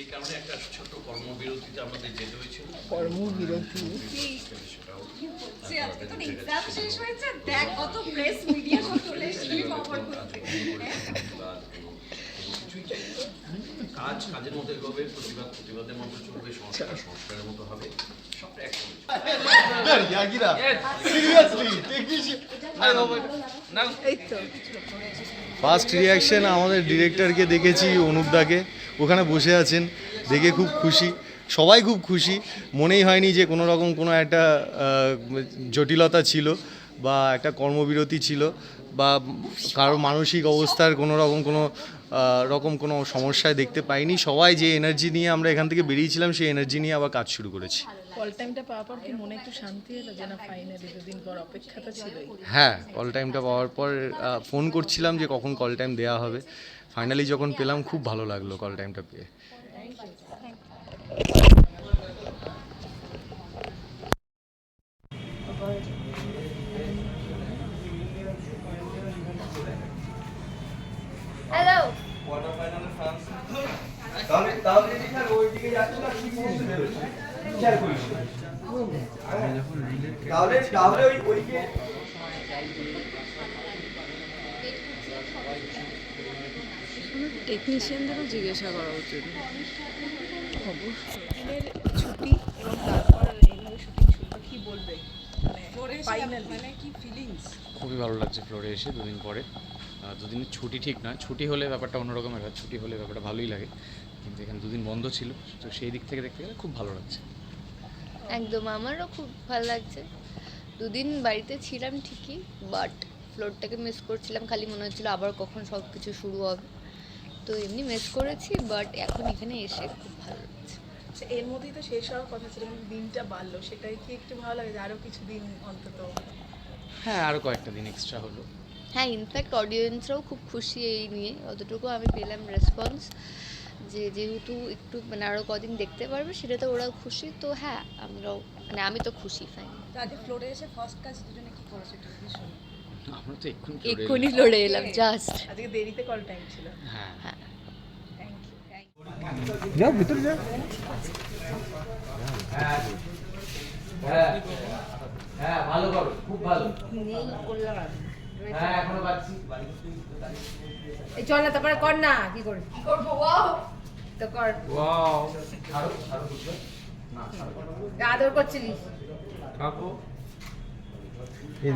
এই কারণে একটা ছোট্ট কর্মবিরতিতে আমাদের যেতে হয়েছিল। কর্মবিরতি? আজকে তোর এক্সাম শেষ হয়েছে দেখ কত প্রেস মিডিয়া সব চলে এসেছে খবর করতে। প্রতিবাদ এবং কিছুই চাই না। কাজ কাজের মতো এগোবে প্রতিবাদ প্রতিবাদের মতো চলবে সংস্কার সংস্কারের মতো হবে। সবটা একসঙ্গে এই তো। ফার্স্ট রিয়াকশন আমাদের ডিরেক্টরকে দেখেছি, অনুপদাকে। ওখানে বসে আছেন, দেখে খুব খুশি। সবাই খুব খুশি। মনেই হয়নি যে কোনো রকম কোনো একটা জটিলতা ছিল। বা একটা কর্মবিরতি ছিল বা কারও মানসিক অবস্থার কোনো রকম কোনো রকম কোনো সমস্যায় দেখতে পাইনি। সবাই যে এনার্জি নিয়ে আমরা এখান থেকে বেরিয়েছিলাম সেই এনার্জি নিয়ে আবার কাজ শুরু করেছি। কল টাইমটা পাওয়ার পর কি মনে একটু শান্তি হলো যে না ফাইনালি দুদিন পর অপেক্ষাটা ছিলই? হ্যাঁ কল টাইমটা পাওয়ার পর ফোন করছিলাম যে কখন কল টাইম দেওয়া হবে। ফাইনালি যখন পেলাম খুব ভালো লাগল কল টাইমটা পেয়ে। হ্যালো তাহলে তাহলে এখানে ওইদিকে যাচ্ছে না কি বলতে বেরোচ্ছে খেয়াল করিস তাহলে তাহলে ওই ওইকে টেকনিশিয়ানদেরও জিজ্ঞাসা করা উচিত। দিনের ছুটি এবং মানে কি ফিলিংস খুবই ভালো লাগছে ফ্লোরে এসে দুদিন পরে। দুদিনের ছুটি ঠিক নয়। ছুটি হলে ব্যাপারটা অন্যরকম ব্যাপার ছুটি হলে ব্যাপারটা ভালোই লাগে। কিন্তু এখানে দুদিন বন্ধ ছিল। তো সেই দিক থেকে দেখতে গেলে খুব ভালো লাগছে। একদম আমারও খুব ভালো লাগছে। দুদিন বাড়িতে ছিলাম ঠিকই বাট ফ্লোরটাকে মিস করছিলাম। খালি মনে হচ্ছিল আবার কখন সব কিছু শুরু হবে। তো এমনি মিস করেছি বাট এখন এখানে এসে খুব ভালো লাগছে। এর মধ্যেই তো শেষ হওয়ার কথা ছিল দিনটা বাড়লো। সেটাই কি একটু ভালো লাগে আরও কিছু দিন অন্তত? হ্যাঁ আরও কয়েকটা দিন এক্সট্রা হলো। হ্যাঁ ইনফ্যাক্ট অডিয়েন্সরাও খুব খুশি এই নিয়ে। অতটুকু আমি পেলাম রেসপন্স যে যেহেতু একটু মানে আরও কদিন দেখতে পারবে সেটাতে ওরাও খুশি। তো হ্যাঁ আমরাও মানে আমি তো খুশি ফাইন তো আজকে ফ্লোরে এসে ফার্স্ট কাজ দুজনে কি করেছে একটু আমরা তো এক্ষুনি এক্ষুনি লড়ে এলাম জাস্ট আজকে দেরিতে কল টাইম ছিল। হ্যাঁ। থ্যাংক ইউ থ্যাংক ইউ হ্যাঁ। হ্যাঁ। ভালো করো খুব ভালো। হ্যাঁ এখনও পাচ্ছি। এই চল না তারপরে কর না কি করে? কি করব ওয়াও। তো কর। ওয়াও ছাড়ো ছাড়ো আদর করছিলিস? কাকু? এই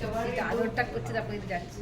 তো আদরটা করছে তারপরে যাচ্ছি।